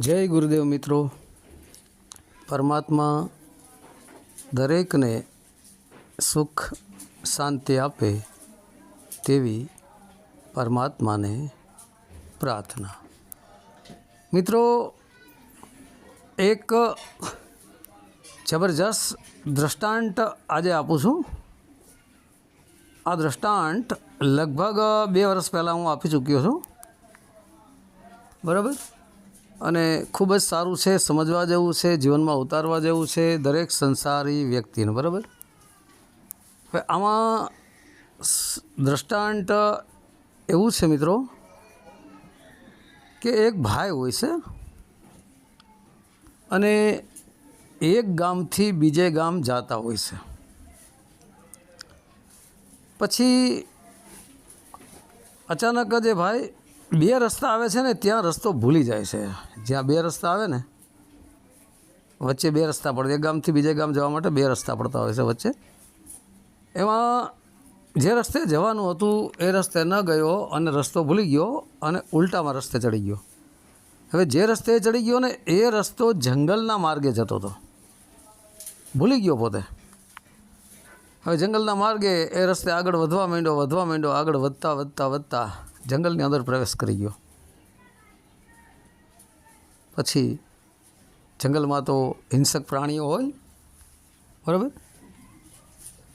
જય ગુરુદેવ મિત્રો. પરમાત્મા દરેકને સુખ, શાંતિ આપે તેવી પરમાત્માને પ્રાર્થના. મિત્રો, એક જબરજસ્ત દ્રષ્ટાંત આજે આપું છું. આ દ્રષ્ટાંત લગભગ બે વર્ષ પહેલાં હું આપી ચૂક્યો છું. બરાબર? અને ખૂબ જ સારું છે, સમજવા જેવું છે, જીવનમાં ઉતારવા જેવું છે દરેક સંસારી વ્યક્તિને, બરાબર? હવે આમાં દ્રષ્ટાંત એવું છે મિત્રો કે એક ભાઈ હોય છે અને એક ગામથી બીજે ગામ જતા હોય છે. પછી અચાનક જ એ ભાઈ બે રસ્તા આવે છે ને, ત્યાં રસ્તો ભૂલી જાય છે. જ્યાં બે રસ્તા આવે ને, વચ્ચે બે રસ્તા પડે. એક ગામથી બીજે ગામ જવા માટે બે રસ્તા પડતા હોય છે વચ્ચે. એમાં જે રસ્તે જવાનું હતું, એ રસ્તે ન ગયો અને રસ્તો ભૂલી ગયો અને ઉલટામાં રસ્તે ચડી ગયો. હવે જે રસ્તે ચડી ગયો ને, એ રસ્તો જંગલના માર્ગે જતો હતો. ભૂલી ગયો પોતે. હવે જંગલના માર્ગે એ રસ્તે આગળ વધવા માંડ્યો વધવા માંડ્યો, આગળ વધતા વધતા વધતા. જંગલની અંદર પ્રવેશ કરી ગયો. પછી જંગલમાં તો હિંસક પ્રાણીઓ હોય, બરાબર?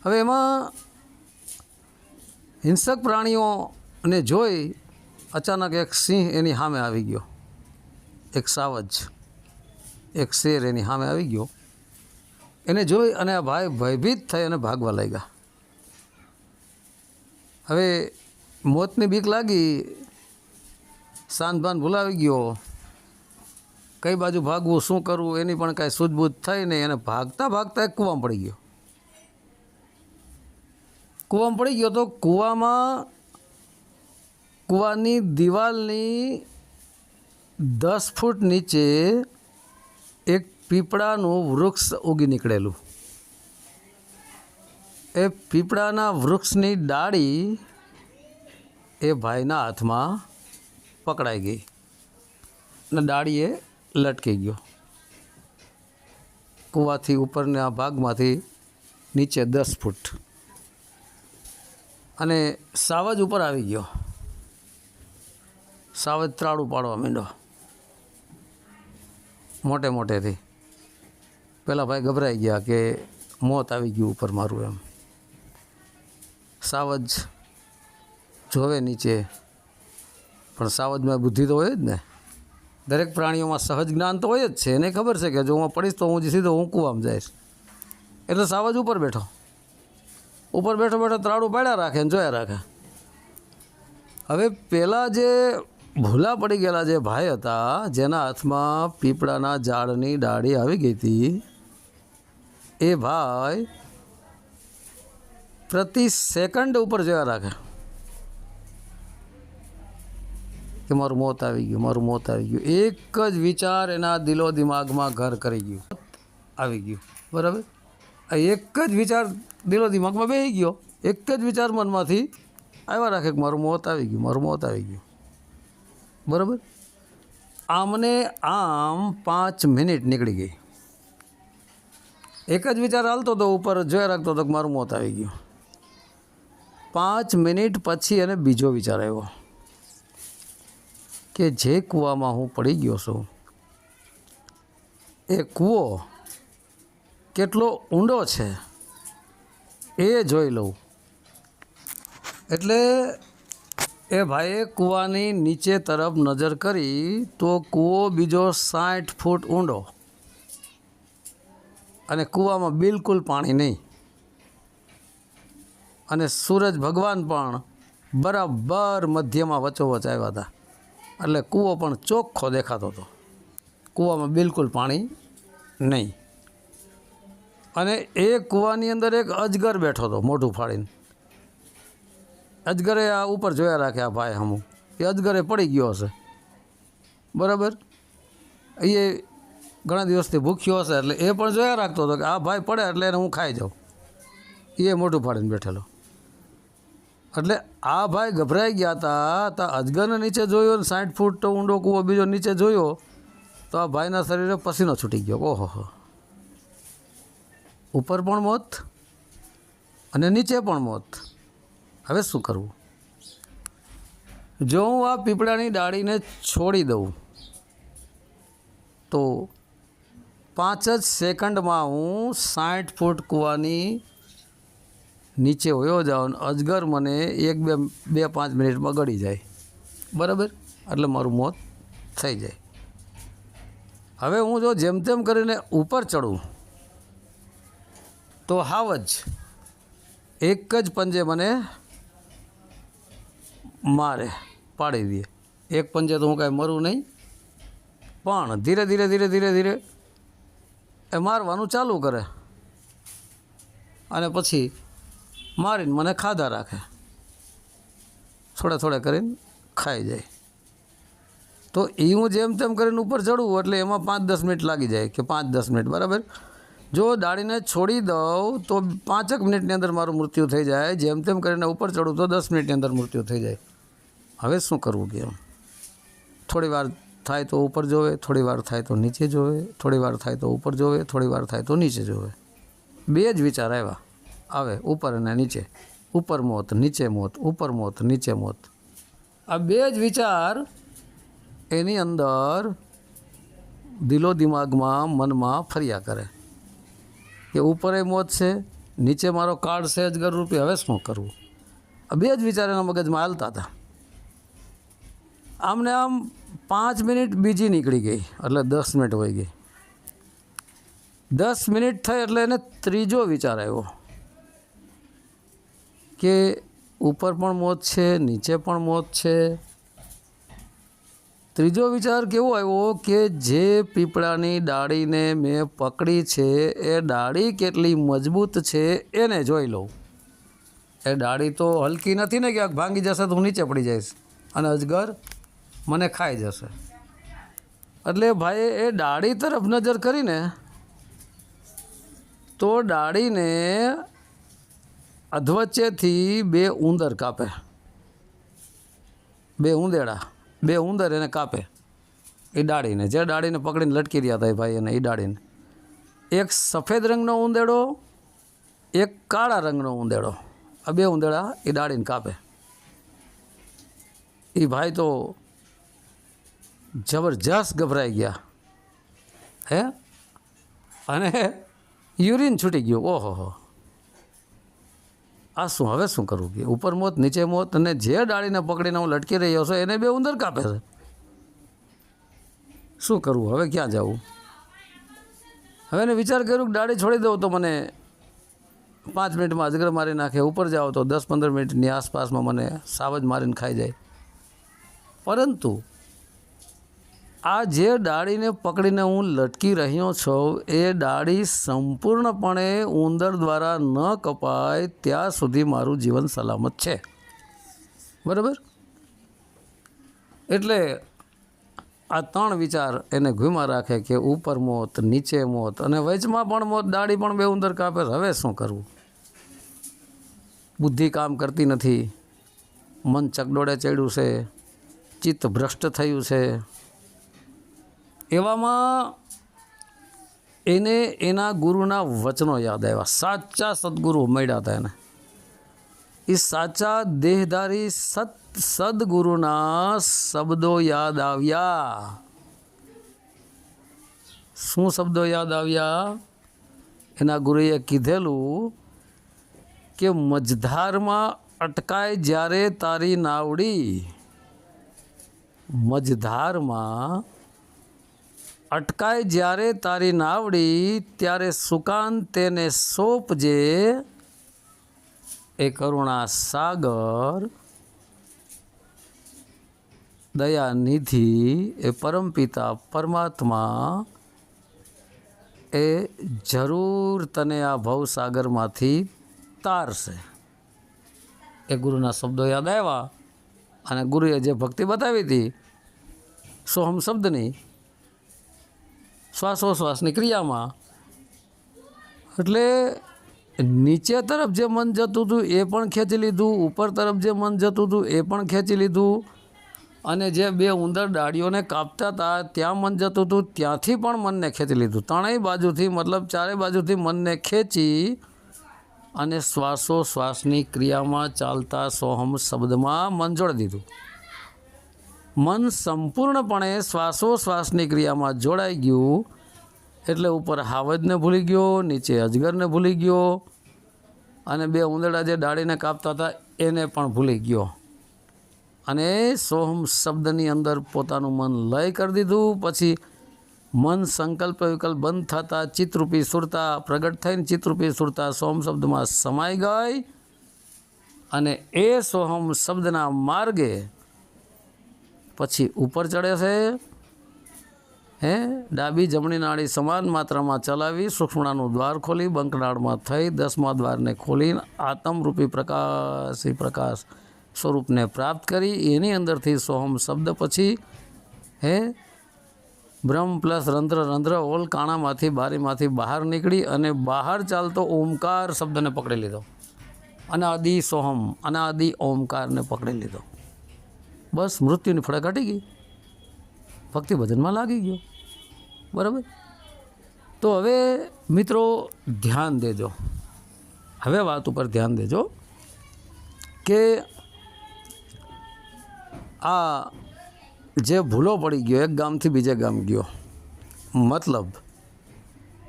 હવે એમાં હિંસક પ્રાણીઓને જોઈ અચાનક એક સિંહ એની સામે આવી ગયો. એક સાવજ, એક શેર એની સામે આવી ગયો. એને જોઈ અને આ ભાઈ ભયભીત થઈ અને ભાગવા લાગ્યા. હવે મોતની બીક લાગી. સાંજભાન ભૂલાવી ગયો. કઈ બાજુ ભાગવું, શું કરવું, એની પણ કાંઈ સૂઝબૂઝ થઈ નહીં. એને ભાગતા ભાગતા કૂવામાં પડી ગયો. કૂવામાં પડી ગયો તો કૂવામાં, કૂવાની દિવાલની દસ ફૂટ નીચે એક પીપળાનું વૃક્ષ ઉગી નીકળેલું. એ પીપળાના વૃક્ષની ડાળી એ ભાઈના હાથમાં પકડાઈ ગઈ અને ડાળીએ લટકી ગયો. કૂવાથી ઉપરના ભાગમાંથી નીચે દસ ફૂટ. અને સાવજ ઉપર આવી ગયો. સાવજ ત્રાળું પાડવા માંડ્યો. મોટે મોટેથી. પેલા ભાઈ ગભરાઈ ગયા કે મોત આવી ગયું ઉપર મારું એમ. સાવજ જોવે નીચે. પણ સાવજમાં બુદ્ધિ તો હોય જ ને. દરેક પ્રાણીઓમાં સહજ જ્ઞાન તો હોય જ છે, એને ખબર છે કે જો હું પડીશ તો હું જે સીધો હું કૂવામાં જઈશ. એટલે સાવજ ઉપર બેઠો. ઉપર બેઠો બેઠો ત્રાડું પાડ્યા રાખે ને જોયા રાખે. હવે પહેલાં જે ભૂલા પડી ગયેલા જે ભાઈ હતા, જેના હાથમાં પીપળાના ઝાડની ડાળી આવી ગઈ હતી, એ ભાઈ પ્રતિ સેકન્ડ ઉપર જોયા રાખે. કે મારું મોત આવી ગયું, મારું મોત આવી ગયું. એક જ વિચાર એના દિલો દિમાગમાં ઘર કરી ગયું. આવી ગયું. બરાબર? આ એક જ વિચાર દિલો દિમાગમાં બેસી ગયો. એક જ વિચાર મનમાંથી આવ્યા રાખે કે મારું મોત આવી ગયું, મારું મોત આવી ગયું. બરાબર? આમને આમ પાંચ મિનિટ નીકળી ગઈ. એક જ વિચાર હાલતો હતો, ઉપર જોયા રાખતો હતો કે મારું મોત આવી ગયું. પાંચ મિનિટ પછી એને બીજો વિચાર આવ્યો. કે જે કૂવામાં હું પડી ગયો છું, એ કૂવો કેટલો ઊંડો છે એ જોઈ લઉં. એટલે એ ભાઈએ કૂવાની નીચે તરફ નજર કરી તો કૂવો બીજો સાઠ ફૂટ ઊંડો અને કૂવામાં બિલકુલ પાણી નહીં. અને સૂરજ ભગવાન પણ બરાબર મધ્યમાં વચ્ચોવચ આવ્યા હતા. એટલે કૂવો પણ ચોખ્ખો દેખાતો હતો. કૂવામાં બિલકુલ પાણી નહીં. અને એ કૂવાની અંદર એક અજગર બેઠો હતો મોઢું ફાડીને. અજગરે આ ઉપર જોયા રાખે આ ભાઈ હમું. એ અજગરે પડી ગયો હશે. બરાબર? એ ઘણા દિવસથી ભૂખ્યો હશે એટલે એ પણ જોયા રાખતો હતો કે આ ભાઈ પડે એટલે એને હું ખાઈ જાઉં. એ મોઢું ફાડીને બેઠેલો. એટલે આ ભાઈ ગભરાઈ ગયા હતા તો અજગરને નીચે જોયો ને સાઠ ફૂટ ઊંડો કૂવો બીજો નીચે જોયો, તો આ ભાઈના શરીરે પસીનો છૂટી ગયો. ઓહો ઉપર પણ મોત અને નીચે પણ મોત. હવે શું કરવું? જો હું આ પીપળાની ડાળીને છોડી દઉં, તો પાંચ જ સેકન્ડમાં હું સાઠ ફૂટ કૂવાની નીચે હોયો જાઉં અજગર મને એક બે બે પાંચ મિનિટમાં ગળી જાય. બરાબર? એટલે મારું મોત થઈ જાય. હવે હું જો જેમ તેમ કરીને ઉપર ચડું, તો હાવ જ એક જ પંજે મને મારે પાડી દે. એક પંજે તો હું કાંઈ મરું નહીં, પણ ધીરે ધીરે ધીરે ધીરે ધીરે એ મારવાનું ચાલુ કરે. અને પછી મારીને મને ખાધા રાખે થોડે થોડે કરીને ખાઈ જાય તો એ હું જેમ તેમ કરીને ઉપર ચડું એટલે એમાં પાંચ દસ મિનિટ લાગી જાય કે પાંચ દસ મિનિટ બરાબર જો દાડીને છોડી દઉં તો પાંચેક મિનિટની અંદર મારું મૃત્યુ થઈ જાય જેમ તેમ કરીને ઉપર ચડું તો દસ મિનિટની અંદર મૃત્યુ થઈ જાય હવે શું કરવું કે એમ થોડી વાર થાય તો ઉપર જોવે થોડી વાર થાય તો નીચે જોવે થોડી વાર થાય તો ઉપર જોવે થોડી વાર થાય તો નીચે જોવે બે જ વિચાર આવ્યા આવે, ઉપર અને નીચે. ઉપર મોત, નીચે મોત, ઉપર મોત, નીચે મોત. આ બે જ વિચાર એની અંદર દિલો દિમાગમાં, મનમાં ફર્યા કરે. કે ઉપરે મોત છે, નીચે મારો કાર્ડ છે અજગર રૂપી હવે શું કરવું? આ બે જ વિચાર એના મગજમાં હાલતા હતા. આમને આમ પાંચ મિનિટ બીજી નીકળી ગઈ, એટલે દસ મિનિટ હોઈ ગઈ. દસ મિનિટ થઈ એટલે એને ત્રીજો વિચાર આવ્યો. કે ઉપર પણ મોત છે, નીચે પણ મોત છે? ત્રીજો વિચાર કેવો આવ્યો કે જે પીપળાની ડાળીને મેં પકડી છે, એ ડાળી કેટલી મજબૂત છે એને જોઈ લઉં. એ ડાળી તો હલકી નથી ને ક્યાંક, ભાંગી જશે તો હું નીચે પડી જઈશ અને અજગર મને ખાઈ જશે. એટલે ભાઈ એ ડાળી તરફ નજર કરીને તો ડાળીને અધવચ્ચેથી બે ઉંદર કાપે. બે ઉંદેડા. બે ઉંદર એને કાપે. એ ડાળીને. જે ડાળીને પકડીને લટકી રહ્યા હતા એ ભાઈ એને, એ ડાળીને. એક સફેદ રંગનો ઉંદેડો, એક કાળા રંગનો ઉંદેડો. આ બે ઉંદેડા એ ડાળીને કાપે. એ ભાઈ તો જબરજસ્ત ગભરાઈ ગયા. હે? અને યુરિન છૂટી ગયું. ઓહો, હો. આ શું? હવે શું કરવું? કે ઉપર મોત, નીચે મોત અને જે ડાળીને પકડીને હું લટકી રહ્યો છું, એને બે ઉંદર કાપે છે. શું કરવું? હવે ક્યાં જવું? હવે એને વિચાર કર્યું કે ડાળી છોડી દઉં તો મને પાંચ મિનિટમાં અજગર મારી નાખે, ઉપર જાઓ તો દસ પંદર મિનિટની આસપાસમાં મને સાવજ મારીને ખાઈ જાય. પરંતુ આ જે ડાળીને પકડીને હું લટકી રહ્યો છું, એ ડાળી સંપૂર્ણપણે ઉંદર દ્વારા ન કપાય, ત્યાં સુધી મારું જીવન સલામત છે બરાબર એટલે આ ત્રણ વિચાર એને ઘૂમા રાખે કે ઉપર મોત, નીચે મોત અને વચમાં પણ મોત, ડાળી પણ બે ઉંદર કાપે. હવે શું કરવું બુદ્ધિ કામ કરતી નથી, મન ચકડોળે ચડ્યું છે, ચિત્ત ભ્રષ્ટ થયું છે એવામાં એને એના ગુરુના વચનો યાદ આવ્યા. સાચા સદગુરુ મળ્યા હતા એને. એ સાચા દેહધારી સત, સદગુરુના શબ્દો યાદ આવ્યા. શું શબ્દો યાદ આવ્યા? એના ગુરુએ કીધેલું કે મજધારમાં અટકાય જ્યારે તારી નાવડી. મજધારમાં અટકાય જ્યારે તારી નાવડી, ત્યારે સુકાન તેને સોંપજે. એ કરુણા સાગર દયાનિધિ, એ પરમપિતા પરમાત્મા, એ જરૂર તને આ ભવસાગરમાંથી તારશે. એ ગુરુના શબ્દો યાદ આવ્યા અને ગુરુએ જે ભક્તિ બતાવી હતી સોહમ શબ્દની શ્વાસોશ્વાસની ક્રિયામાં. એટલે નીચે તરફ જે મન જતું હતું એ પણ ખેંચી લીધું, ઉપર તરફ જે મન જતું હતું એ પણ ખેંચી લીધું. અને જે બે ઉંદર ડાળીઓને કાપતા હતા, ત્યાં મન જતું હતું, ત્યાંથી પણ મનને ખેંચી લીધું. ત્રણેય બાજુથી, મતલબ ચારેય બાજુથી મનને ખેંચી અને શ્વાસો શ્વાસની ક્રિયામાં ચાલતા સોહમ શબ્દમાં મન જોડી દીધું. મન સંપૂર્ણપણે શ્વાસોશ્વાસની ક્રિયામાં જોડાઈ ગયું, એટલે ઉપર હાવજને ભૂલી ગયો, નીચે અજગરને ભૂલી ગયો, અને બે ઉંદરડા જે ડાળીને કાપતા હતા એને પણ ભૂલી ગયો. અને સોહમ શબ્દની અંદર પોતાનું મન લય કરી દીધું, પછી મન સંકલ્પ વિકલ્પ બંધ થતાં ચિત્તરૂપી સુરતા પ્રગટ થઈને ચિત્તરૂપી સુરતા સોહમ શબ્દમાં સમાઈ ગઈ, અને એ સોહમ શબ્દના માર્ગે પછી ઉપર ચડે છે, હે? ડાબી જમણી નાળી સમાન માત્રામાં ચલાવી સૂક્ષ્મણાનું દ્વાર ખોલી બંકનાળમાં થઈ દસમા દ્વારને ખોલીને આત્મરૂપી પ્રકાશી પ્રકાશ સ્વરૂપને પ્રાપ્ત કરી. એની અંદરથી સોહમ શબ્દ પછી, હે? બ્રહ્મ પ્લસ રંધ્ર રંધ્ર ઓલ કાણામાંથી બારીમાંથી બહાર નીકળી અને બહાર ચાલતો ઓમકાર શબ્દને પકડી લીધો. અનાદિ સોહમ, અનાદિ ઓમકારને પકડી લીધો. બસ મૃત્યુની ફળે કાઢી ગઈ. ભક્તિ ભજનમાં લાગી ગયો. બરાબર? તો હવે મિત્રો ધ્યાન દેજો. હવે વાત ઉપર ધ્યાન દેજો કે આ જે ભૂલો પડી ગયો, એક ગામથી બીજે ગામ ગયો, મતલબ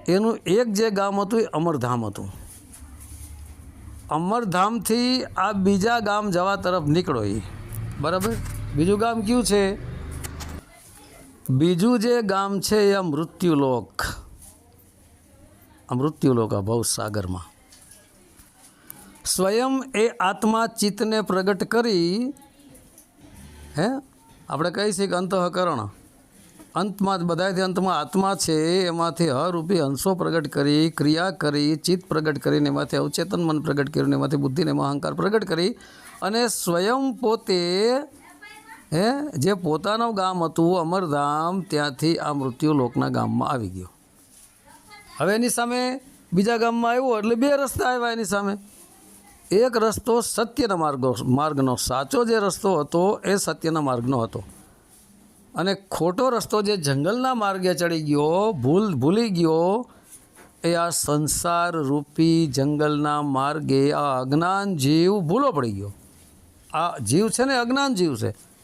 એનું એક જે ગામ હતું એ અમરધામ હતું. અમરધામથી આ બીજા ગામ જવા તરફ નીકળો એ. બરાબર? બીજું ગામ કયું છે? બીજું જે ગામ છે એ મૃત્યુલોક. મૃત્યુલોક આ ભવસાગરમાં. સ્વયં એ આત્મા ચિત્તને પ્રગટ કરી, હે? આપણે કહી છીએ કે અંતઃકરણ. અંતમાં બધાથી અંતમાં આત્મા છે, એમાંથી હરૂપી અંશો પ્રગટ કરી, ક્રિયા કરી, ચિત્ત પ્રગટ કરીને, એમાંથી અવચેતન મન પ્રગટ કર્યું, એમાંથી બુદ્ધિને અહંકાર પ્રગટ કરી અને સ્વયં પોતે હે? જે પોતાનું ગામ હતું, અમરધામ, ત્યાંથી આ મૃત્યુ લોકના ગામમાં આવી ગયો. હવે એની સામે બીજા ગામમાં આવ્યો એટલે બે રસ્તા આવ્યા એની સામે. એક રસ્તો સત્યના માર્ગો, માર્ગનો, સાચો જે રસ્તો હતો એ સત્યના માર્ગનો હતો. અને ખોટો રસ્તો જે જંગલના માર્ગે ચડી ગયો, ભૂલ, ભૂલી ગયો, એ આ સંસાર રૂપી જંગલના માર્ગે આ અજ્ઞાન જીવ ભૂલો પડી ગયો. આ જીવ છે ને, અજ્ઞાન જીવ છે.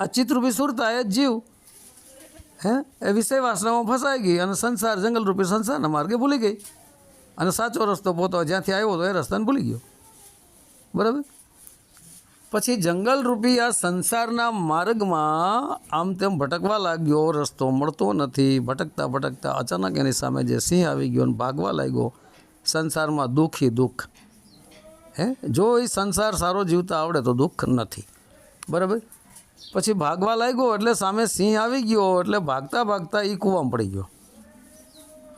આ ચિત્રરૂપી સુરતા એ જીવ, હે એ વિષય વાસનામાં ફસાઈ ગઈ અને સંસાર જંગલરૂપી સંસારના માર્ગે ભૂલી ગઈ. અને સાચો રસ્તો પોતો જ્યાંથી આવ્યો હતો એ રસ્તાને ભૂલી ગયો. બરાબર? પછી જંગલરૂપી આ સંસારના માર્ગમાં આમ તેમ ભટકવા લાગ્યો, રસ્તો મળતો નથી. ભટકતા ભટકતા અચાનક એની સામે જે સિંહ આવી ગયો અને ભાગવા લાગ્યો, સંસારમાં દુઃખી દુઃખ. હે, જો એ સંસાર સારો જીવતા આવડે તો દુઃખ નથી. બરાબર? પછી ભાગવા લાગ્યો એટલે સામે સિંહ આવી ગયો એટલે ભાગતા ભાગતા એ કૂવામાં પડી ગયો.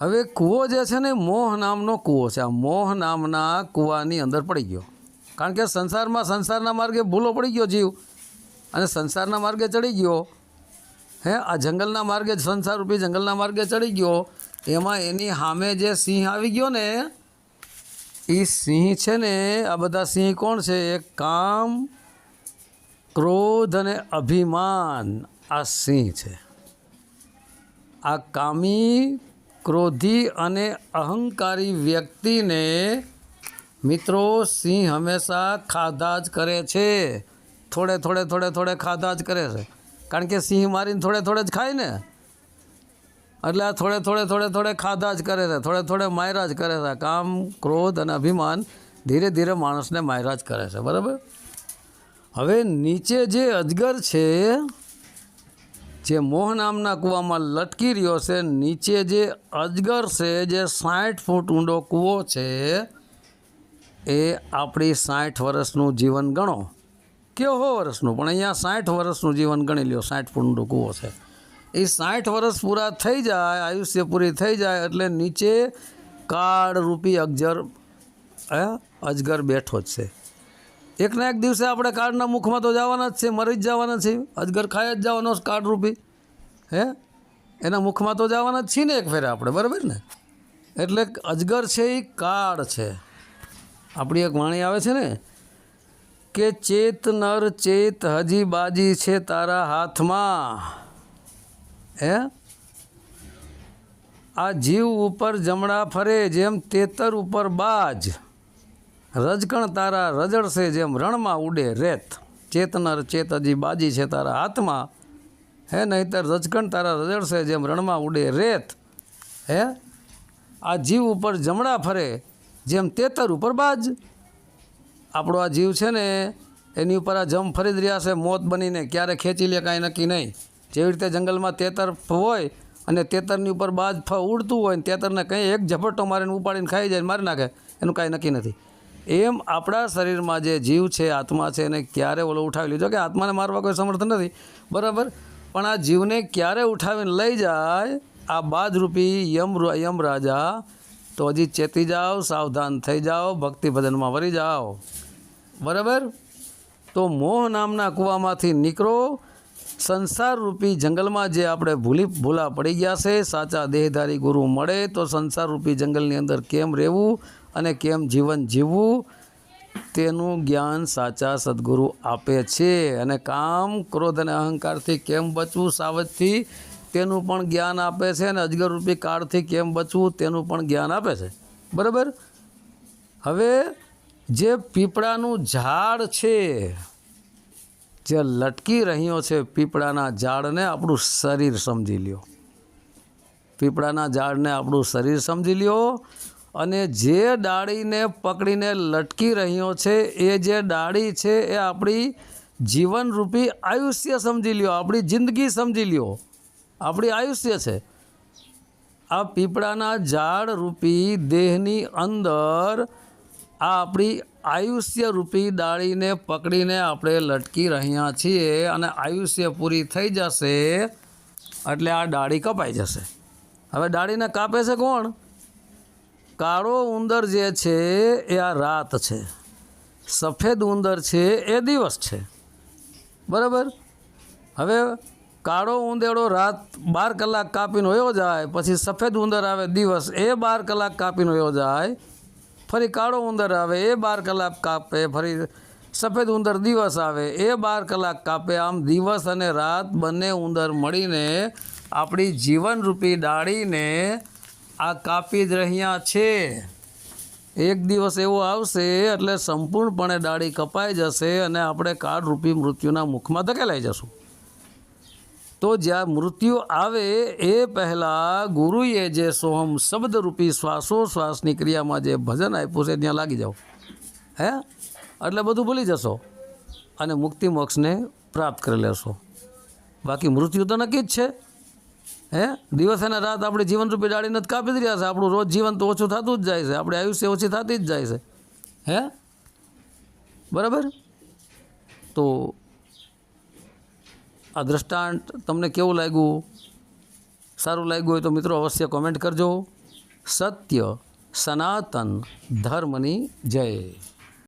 હવે કૂવો જે છે ને, મોહ નામનો કૂવો છે. આ મોહ નામના કૂવાની અંદર પડી ગયો. કારણ કે સંસારમાં સંસારના માર્ગે ભૂલો પડી ગયો જીવ. અને સંસારના માર્ગે ચડી ગયો. હે, આ જંગલના માર્ગે સંસાર રૂપી જંગલના માર્ગે ચડી ગયો. એમાં એની સામે જે સિંહ આવી ગયો ને એ સિંહ છે ને, આ બધા સિંહ કોણ છે? એક કામ ક્રોધ અને અભિમાન આ સિંહ છે. આ કામી, ક્રોધી અને અહંકારી વ્યક્તિને મિત્રો સિંહ હંમેશા ખાધા જ કરે છે. થોડે થોડે થોડે થોડે ખાધા જ કરે છે. કારણ કે સિંહ મારીને થોડે થોડે જ ખાય ને. એટલે આ થોડે થોડે થોડે થોડે ખાધા જ કરે છે, થોડે થોડે માયરા જ કરે છે. કામ, ક્રોધ અને અભિમાન ધીરે ધીરે માણસને માયરા જ કરે છે. બરાબર? હવે નીચે જે અજગર છે, જે મોહ નામના કૂવામાં લટકી રહ્યો છે, નીચે જે અજગર છે, જે સાઠ ફૂટ ઊંડો કૂવો છે, એ આપણી સાઠ વર્ષનું જીવન ગણો. કે હો વર્ષનું? પણ અહીંયા સાઠ વર્ષનું જીવન ગણી લ્યો, સાઠ ફૂટ ઊંડો કૂવો છે. એ સાઠ વર્ષ પૂરા થઈ જાય, આયુષ્ય પૂરી થઈ જાય, એટલે નીચે કાળરૂપી અજગર અજગર બેઠો જ છે. એકના એક દિવસે આપણે કાળના મુખમાં તો જવાના જ છે, મરી જ જવાના છે. અજગર ખાય જ જવાનો છે કાળરૂપી. હે? એના મુખમાં તો જવાના જ છીએ ને એક ફેરે આપણે, બરાબર ને? એટલે અજગર છે એ કાળ છે. આપણી એક વાણી આવે છે ને, કે ચેત નર ચેત હજી બાજી છે તારા હાથમાં. હે? આ જીવ ઉપર જમણા ફરે, જેમ તેતર ઉપર બાજ. રજકણ તારા રજડશે જેમ રણમાં ઉડે રેત. ચેતનર ચેત હજી બાજી છે તારા હાથમાં. હે નહીતર રજકણ તારા રજડશે જેમ રણમાં ઉડે રેત. હે? આ જીવ ઉપર જમણા ફરે, જેમ તેતર ઉપર બાજ. આપણો આ જીવ છે ને, એની ઉપર આ જમ ફરી જ રહ્યા છે, મોત બનીને ક્યારે ખેંચી લે કાંઈ નક્કી નહીં. જેવી રીતે જંગલમાં તેતર હોય અને તેતરની ઉપર બાજ ફ ઉડતું હોય ને તેતરને કંઈ એક ઝપટ્ટો મારીને ઉપાડીને ખાઈ જાય મારી નાખે, એનું કાંઈ નક્કી નથી. એમ આપણા શરીરમાં જે જીવ છે, આત્મા છે, એને ક્યારે ઓલો ઉઠાવી લીધો? કે આત્માને મારવા કોઈ સમર્થ નથી. બરાબર? પણ આ જીવને ક્યારે ઉઠાવીને લઈ જાય? આ બાજરૂપી યમ યમ રાજા, તો હજી ચેતી જાઓ, સાવધાન થઈ જાઓ ભક્તિ ભજનમાં વરી જાઓ. બરાબર? તો મોહ નામના કૂવામાંથી નીકળો સંસાર રૂપી જંગલમાં જે આપણે ભૂલી ભૂલા પડી ગયા છે, સાચા દેહધારી ગુરુ મળે તો સંસાર રૂપી જંગલની અંદર કેમ રહેવું અને કેમ જીવન જીવવું, તેનું જ્ઞાન સાચા સદગુરુ આપે છે. અને કામ, ક્રોધ અને અહંકારથી કેમ બચવું સાવજથી, તેનું પણ જ્ઞાન આપે છે. અને અજગર રૂપી કાળથી કેમ બચવું, તેનું પણ જ્ઞાન આપે છે. બરાબર? હવે, જે પીપળાનું ઝાડ છે જે લટકી રહ્યો છે પીપળાના ઝાડને આપણું શરીર સમજી લ્યો. પીપળાના ઝાડને આપણું શરીર સમજી લ્યો અને જે ડાળીને પકડીને લટકી રહ્યો છે, એ જે ડાળી છે, એ આપણી જીવનરૂપી આયુષ્ય સમજી લ્યો, આપણી જિંદગી સમજી લ્યો. આપણી આયુષ્ય છે. આ પીપળાના ઝાડ રૂપી દેહની અંદર આ આપણી આયુષ્ય રૂપી ડાળીને પકડીને આપણે લટકી રહ્યા છીએ અને આયુષ્ય પૂરી થઈ જશે એટલે આ ડાળી કપાઈ જશે. હવે ડાળીને કાપે છે કોણ? કાળો ઉંદર જે છે એ આ રાત છે. સફેદ ઉંદર છે એ દિવસ છે. બરાબર? હવે કાળો ઉંદેડો રાત બાર કલાક કાપીને વયો જાય, પછી સફેદ ઉંદર આવે દિવસ એ બાર કલાક કાપીને વયો જાય ફરી કાળો ઉંદર આવે, એ બાર કલાક કાપે, ફરી સફેદ ઉંદર દિવસ આવે, એ બાર કલાક કાપે. આમ દિવસ અને રાત બંને ઉંદર મળીને આપણી જીવનરૂપી ડાળીને આ કાપી જ રહ્યા છે. એક દિવસ એવો આવશે, એટલે સંપૂર્ણપણે ડાળી કપાઈ જશે અને આપણે કાળરૂપી મૃત્યુના મુખમાં ધકેલાઈ જશું. તો જ્યાં મૃત્યુ આવે એ પહેલાં ગુરુએ જે સોહમ શબ્દરૂપી શ્વાસોશ્વાસની ક્રિયામાં જે ભજન આપ્યું છે, ત્યાં લાગી જાઓ. હે? એટલે બધું ભૂલી જશો અને મુક્તિ મોક્ષને પ્રાપ્ત કરી લેશો. બાકી મૃત્યુ તો નક્કી જ છે. હે? દિવસ અને રાત આપણે જીવનરૂપી ડાળીને જ કાપી જ રહ્યા છે. આપણું રોજ જીવન તો ઓછું થતું જ જાય છે. આપણે આયુષ્ય ઓછી થતી જ જાય છે. હે? બરાબર? તો આ દ્રષ્ટાંત તમને કેવું લાગ્યું? સારું લાગ્યું હોય તો મિત્રો અવશ્ય કોમેન્ટ કરજો. સત્ય સનાતન ધર્મની જય.